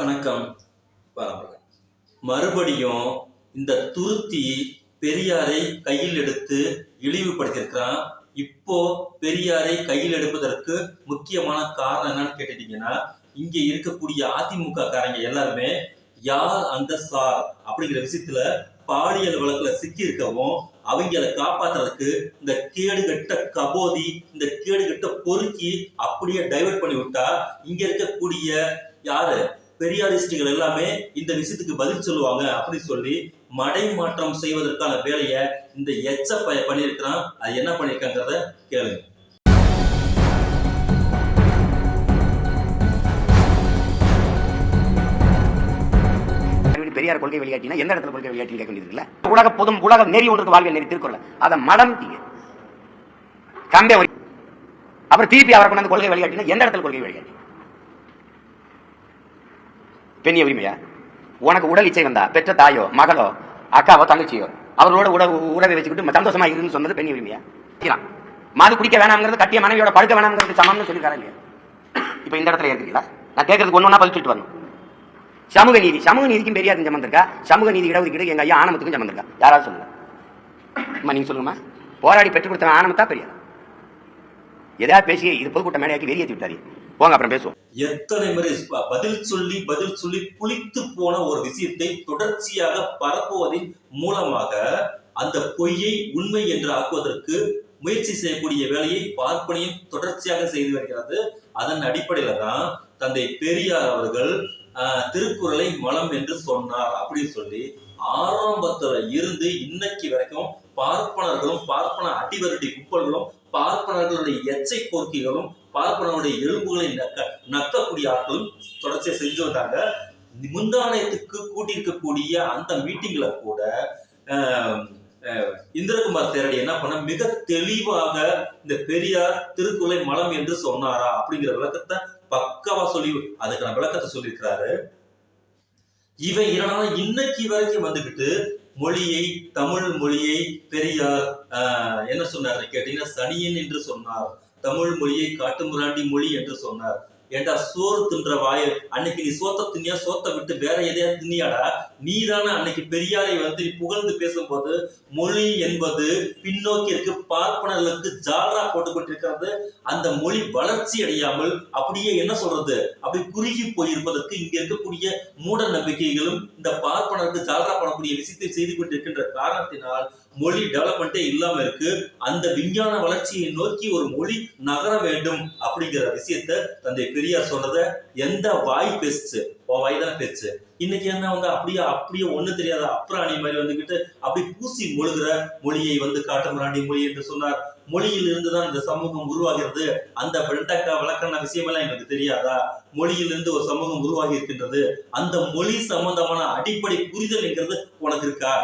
வணக்கம். பரம்பரை மறுபடியும் இந்த துருத்தி பெரியாரை கையில் எடுத்து இழிவுபடுத்தியிருக்கிறான். இப்போ பெரியாரை கையில் எடுப்பதற்கு முக்கியமான காரணம் என்னன்னு கேட்டுட்டீங்கன்னா இங்க இருக்கக்கூடிய அதிமுக காரங்க எல்லாருமே யார் அந்த சார்? அப்படிங்கிற விஷயத்துல பாலியல் வழக்குல சிக்கி இருக்கவும் அவங்கள காப்பாத்துறதுக்கு இந்த கேடுகட்ட கபோதி இந்த கேடுகட்ட பொறுக்கி அப்படியே டைவர்ட் பண்ணி விட்டா இங்க இருக்கக்கூடிய யாரு? பெரியாரிஸ்டுகள் எல்லாமே இந்த விஷயத்துக்கு பதில் சொல்லுவாங்க அப்படின்னு சொல்லி மடை மாற்றம் செய்வதற்கான வேலையை இந்த எச்ச பண்ணியிருக்கிறான். அது என்ன பண்ணியிருக்காங்கிறத கேளுங்க. பெரியார் கொள்கை வெளியாட்டினா எந்த இடத்துல கொள்கை வெளியாட்டி கேட்க உலக பொதும் உலக நெறி ஒன்றுக்கு வாழ்க்கை நெறி திருக்குறள். அதை மடம் கம்பே வரி அப்புறம் திருப்பி அவரை கொண்டாந்து கொள்கை வெளியாட்டினா எந்த இடத்துல கொள்கை வெளியாட்டி? பெண்ணிய உரிமையா? உனக்கு உடல் இச்சை வந்தா பெற்ற தாயோ மகளோ அக்காவோ தங்கச்சியோ அவரோட உட உறவை வச்சுக்கிட்டு சந்தோஷமா இருக்குன்னு சொன்னது பெண்ணிய உரிமையா? மாது குடிக்க வேணாம்ங்கிறது கட்டிய மனைவியோட படுக்க வேணாம்ங்கிறது சமம்னு சொல்லிருக்காரு இல்லையா? இப்ப இந்த இடத்துல இருக்கிறீங்களா நான் கேட்கறதுக்கு ஒன்று ஒன்றா பதில் சொல்லிட்டு வரணும். சமூக நீதி சமூக நீதிக்கும் பெரியாருக்கும் சம்மந்தம் இருக்கா சமூக நீதி இடஒதுக்கீடு எங்க ஐயா ஆனமத்துக்கும் சம்மந்தம் இருக்கா யாராவது சொல்லுங்க. அம்மா நீங்க சொல்லுங்கம்மா. போராடி பெற்றுக் கொடுத்த ஆனமத்தா பெரியார்? எதாவது பேசி இது பொதுக்கூட்ட மேடையாக்கி வெளியேற்றி விட்டாரு. போங்க அப்புறம் பேசுவோம். எத்தனை முறை பதில் சொல்லி பதில் சொல்லி புளித்து போன ஒரு விஷயத்தை தொடர்ச்சியாக பரப்புவதன் மூலமாக அந்த பொய்யை உண்மை என்று ஆக்குவதற்கு முயற்சி செய்யக்கூடிய வேலையை பார்ப்பனையும் தொடர்ச்சியாக செய்து வருகிறது. அதன் அடிப்படையில தான் தந்தை பெரியார் அவர்கள் ஆஹ், திருக்குறளை மலம் என்று சொன்னார் அப்படின்னு சொல்லி ஆரம்பத்துல இருந்து இன்னைக்கு வரைக்கும் பார்ப்பனர்களும் பார்ப்பன அடிவருடி குப்பல்களும் பார்ப்பனர்களுடைய எச்சை போர்க்கிகளும் பார்ப்பனருடைய எலும்புகளை நக்க நக்கக்கூடிய ஆட்களும் தொடர்ச்சியை செஞ்சு வந்தாங்க. முந்தானயத்துக்கு கூட்டியிருக்கக்கூடிய அந்த மீட்டிங்ல கூட ஆஹ், இந்திரகுமார் தேரடி என்ன பண்ண மிக தெளிவாக இந்த பெரியார் திருக்குலை மலம் என்று சொன்னாரா அப்படிங்கிற விளக்கத்தை பக்காவா சொல்லி அதுக்கான விளக்கத்தை சொல்லியிருக்கிறாரு. இவை இதனால இன்னைக்கு வரைக்கும் வந்துகிட்டு மொழியை தமிழ் மொழியை பெரியார் ஆஹ், என்ன சொன்னார் கேட்டீங்கன்னா சனியன் என்று சொன்னார். தமிழ் மொழியை காட்டுமுராண்டி மொழி என்று சொன்னார். ஏண்டா சோறு தின்ற வாயு அன்னைக்கு நீ சோத்த தின்னியா சோத்த விட்டு வேற எதையா தின்னியாடா? நீ தானே அன்னைக்கு பெரியாரை வந்து நீ புகழ்ந்து பேசும்போது மொழி என்பது பின்னோக்கி இருக்கு பார்ப்பனர்களுக்கு ஜாலரா போட்டு கொண்டிருக்கிறது அந்த மொழி வளர்ச்சி அடையாமல் அப்படியே என்ன சொல்றது? அப்படி குறுகி போயிருப்பதற்கு இங்க இருக்கக்கூடிய மூட நம்பிக்கைகளும் இந்த பார்ப்பனருக்கு ஜாலரா பண்ணக்கூடிய விஷயத்தை செய்து கொண்டிருக்கின்ற காரணத்தினால் மொழி டெவலப்மெண்ட்டே இல்லாம இருக்கு. அந்த விஞ்ஞான வளர்ச்சியை நோக்கி ஒரு மொழி நகர வேண்டும் அப்படிங்கிற விஷயத்த தந்தை பெரியார் சொல்றத எந்த வாய் பேசுச்சு? உன் வாய் தான் பேச்சு. இன்னைக்கு என்ன வந்து அப்படியே அப்படியே ஒண்ணு தெரியாத அப்ராணி மாதிரி வந்துகிட்டு அப்படி பூசி மொழுகிற மொழியை வந்து காட்டுமிராண்டி மொழி என்று சொன்னார். மொழியில் இருந்துதான் இந்த சமூகம் உருவாகிறது. அந்த பெண்டக்கா வழக்கான விஷயமெல்லாம் எனக்கு தெரியாதா? மொழியிலிருந்து ஒரு சமூகம் உருவாகி இருக்கின்றது. அந்த மொழி சம்பந்தமான அடிப்படை புரிதல் என்கிறது உனக்கு இருக்கா?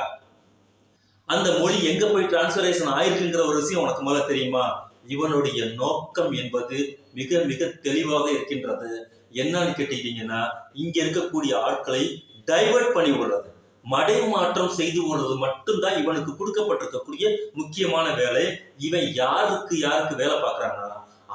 அந்த மொழி எங்க போய் டிரான்ஸ்பரேஷன் ஆயிருக்குங்கிற ஒரு விஷயம் உனக்கு முதல்ல தெரியுமா? இவனுடைய நோக்கம் என்பது மிக மிக தெளிவாக இருக்கின்றது. என்னன்னு கேட்டீங்கன்னா இங்க இருக்கக்கூடிய ஆட்களை டைவர்ட் பண்ணி விடுறது. மடை மாற்றம் செய்து விடுறது மட்டும்தான் இவனுக்கு கொடுக்கப்பட்டிருக்கக்கூடிய முக்கியமான வேலை. இவன் யாருக்கு யாருக்கு வேலை பார்க்கறான்னா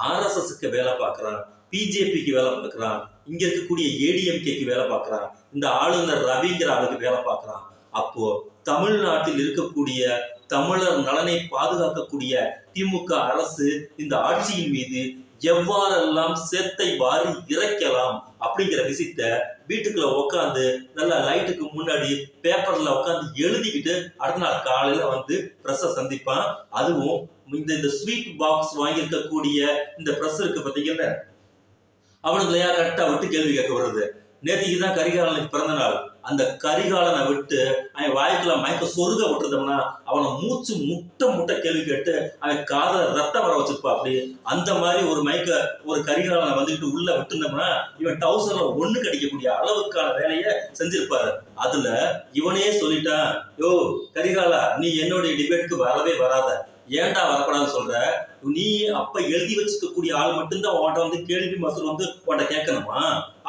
ஆர்எஸ்எஸ்க்கு வேலை பார்க்கறான் பிஜேபிக்கு வேலை பார்க்கறான் இங்க இருக்கக்கூடிய ஏடிஎம்கேக்கு வேலை பார்க்கறான் இந்த ஆளுநர் ரவிங்கிற ஆளுக்கு வேலை பார்க்கறான். அப்போ தமிழ்நாட்டில் இருக்கக்கூடிய தமிழர் நலனை பாதுகாக்கக்கூடிய திமுக அரசு இந்த ஆட்சியின் மீது எவ்வாறெல்லாம் சேத்தை வாரி இறைக்கலாம் அப்படிங்கிற விஷயத்த வீட்டுக்குள்ள உட்காந்து நல்லா லைட்டுக்கு முன்னாடி பேப்பர்ல உட்காந்து எழுதிக்கிட்டு அடுத்த நாள் காலையில வந்து பிரஸ்ஸை சந்திப்பான். அதுவும் இந்த இந்த ஸ்வீட் பாக்ஸ் வாங்கியிருக்கக்கூடிய இந்த பிரஸ் இருக்கு பாத்தீங்கன்னா அவனுக்கு கரெக்டா விட்டு கேள்வி கேட்க வருது நேற்றுக்கு தான் கரிகாலனுக்கு பிறந்த நாள். அந்த கரிகாலனை விட்டு அவன் வாய்க்குள்ள மயக்க சொருக விட்டுருந்தோம்னா அவனை மூச்சு முட்டை முட்டை கேள்வி கேட்டு அவன் காதல ரத்தம் வர வச்சிருப்பா. அப்படி அந்த மாதிரி ஒரு மயக்க ஒரு கரிகாலனை வந்துக்கிட்டு உள்ள விட்டுருந்தோம்னா இவன் டவுசர்ல ஒண்ணு கடிக்கக்கூடிய அளவுக்கான வேலையை செஞ்சிருப்பாரு. அதுல இவனே சொல்லிட்டான் யோ கரிகாலா நீ என்னுடைய டிபேட்டுக்கு வரவே வராத. ஏன்டா வரக்கூடாதுன்னு சொல்ற? நீ அப்ப எழுதி வச்சுக்கக்கூடிய ஆள் மட்டும்தான் உன்கிட்ட வந்து கேள்வி மசூல் வந்து உன்கிட்ட கேட்கணுமா?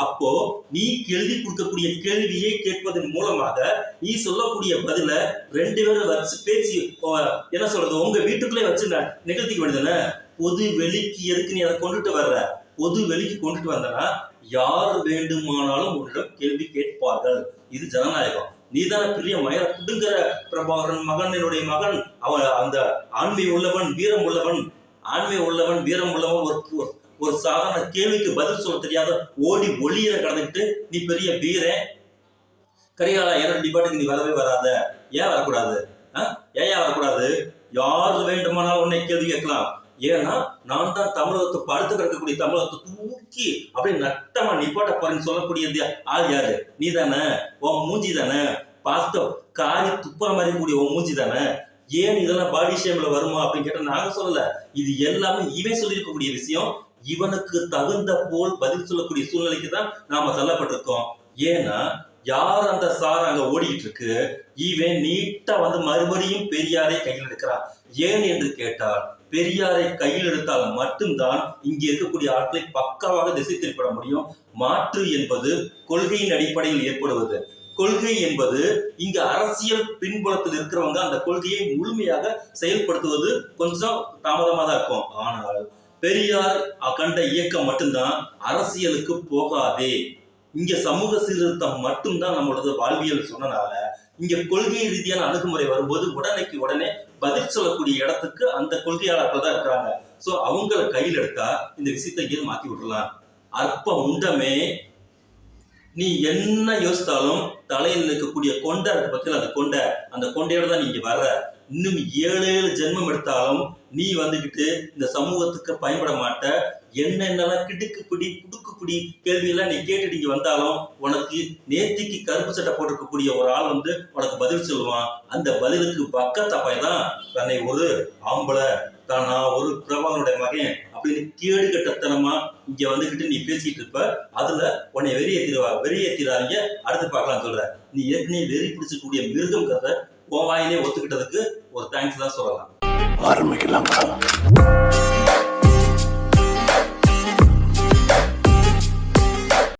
அப்போ நீ எழுதி கொடுக்கக்கூடிய கேள்வியை கேட்பதன் மூலமாக நீ சொல்லக்கூடிய பதில ரெண்டு பேரும் வச்சு பேசி என்ன சொல்றது உங்க வீட்டுக்குள்ளே வச்சு நிகழ்த்திக்க வேண்டியதுதானே? பொது வெளிக்கு எதுக்கு நீ அதை கொண்டுட்டு வர்ற? பொது வெளிக்கு கொண்டுட்டு வந்தனா யார் வேண்டுமானாலும் உன்னிடம் கேள்வி கேட்பார்கள். இது ஜனநாயகம். நீதான பிரிய மயர புடுங்கிற பிரபாகரன் மகன் என்னுடைய மகன். அவன் அந்த ஆண்மை உள்ளவன் வீரம் உள்ளவன் ஆண்மை உள்ளவன் வீரம் உள்ளவன் ஒரு ஒரு- சாதாரண கேள்விக்கு பதில் சொல்ல தெரியாத ஓடி ஒளியில கடந்துக்கிட்டு நீ பெரிய வீரன் கரிகாலா என்னோட டிபார்ட்டுக்கு நீ வரவே வராத? ஏன் வரக்கூடாது? ஆ? ஏன் ஏன் வரக்கூடாது? யார் வேண்டுமானாலும் உன்னை கேள்வி கேட்கலாம். ஏன்னா நான் தான் தமிழகத்தை படுத்து கிடக்கக்கூடிய தமிழகத்தை தூக்கி அப்படியே நட்டமா நிப்பாட்ட போறேன்னு சொல்லக்கூடிய ஆள் யாரு? நீ தானே உன் மூஞ்சி தானே பார்த்த காரி துப்பா மாதிரி கூடிய உன் மூஞ்சி தானே ஏன் இதெல்லாம் பாடி ஷேம்ல வருமா அப்படின்னு கேட்டா நாங்க சொல்லல. இது எல்லாமே இவன் சொல்லியிருக்கக்கூடிய விஷயம். இவனுக்கு தகுந்த போல் பதில் சொல்லக்கூடிய சூழ்நிலைக்கு தான் நாம தள்ளப்பட்டிருக்கோம். ஏன்னா யார் அந்த சார் அங்க ஓடிட்டு இருக்கு? இவன் நீட்டா வந்து மறுபடியும் பெரியாரே கையில் எடுக்கிறான். ஏன் என்று கேட்டால் பெரியாரை கையில் எடுத்தால் மட்டும்தான் இங்கே இருக்கக்கூடிய ஆட்களை பக்காவாக திசை திருப்பிட முடியும். மாற்று என்பது கொள்கையின் அடிப்படையில் ஏற்படுவது. கொள்கை என்பது இங்க அரசியல் பின்புலத்தில் இருக்கிறவங்க அந்த கொள்கையை முழுமையாக செயல்படுத்துவது கொஞ்சம் தாமதமாக தான் இருக்கும். ஆனால் பெரியார் கண்ட இயக்கம் மட்டும்தான் அரசியலுக்கு போகாதே. இங்க சமூக சீர்திருத்தம் மட்டும்தான் நம்மளது வாழ்வியல் சொன்னனால இங்க கொள்கை ரீதியான அணுகுமுறை வரும்போது உடனேக்கு உடனே பதில் சொல்லக்கூடிய இடத்துக்கு அந்த கொள்கையாளர்கள் தான் இருக்கிறாங்க. சோ அவங்கள கையில் எடுத்தா இந்த விஷயத்தை இங்கே மாத்தி விடலாம் அற்ப உண்டமே. நீ என்ன யோசித்தாலும் தலையில் இருக்கக்கூடிய கொண்டை இருக்கு பத்தில அந்த கொண்டை அந்த கொண்டையோட தான் நீங்க வர்ற. இன்னும் ஏழு ஏழு ஜென்மம் எடுத்தாலும் நீ வந்துகிட்டு இந்த சமூகத்துக்கு பயன்பட மாட்ட. என்னென்னலாம் கிடுக்கு பிடி புடுக்கு பிடி கேள்வியெல்லாம் நீ கேட்டுட்டு நீங்க வந்தாலும் உனக்கு நேத்திக்கு கருப்பு சட்டை போட்டிருக்கக்கூடிய ஒரு ஆள் வந்து உனக்கு பதில் சொல்லுவான். அந்த பதிலுக்கு பக்கத்தப்பாய் தான் தன்னை ஒரு ஆம்பளை தான் நான் ஒரு பிரபாகனுடைய மகன் அப்படின்னு கேடு கட்டத்தனமா இங்க வந்துகிட்டு நீ பேசிட்டு இருப்ப. அதுல உன்னை வெறியேற்றிடுவா வெறியேற்றிடாதீங்க அடுத்து பார்க்கலாம் சொல்ற. நீ ஏற்கனவே வெறி பிடிச்சக்கூடிய மிருகங்கிறத கதை வாயிலே ஒத்துக்கிட்டதுக்கு ஒரு தேங்க்ஸ் தான் சொல்லலாம். ஆரம்பிக்கலாங்களா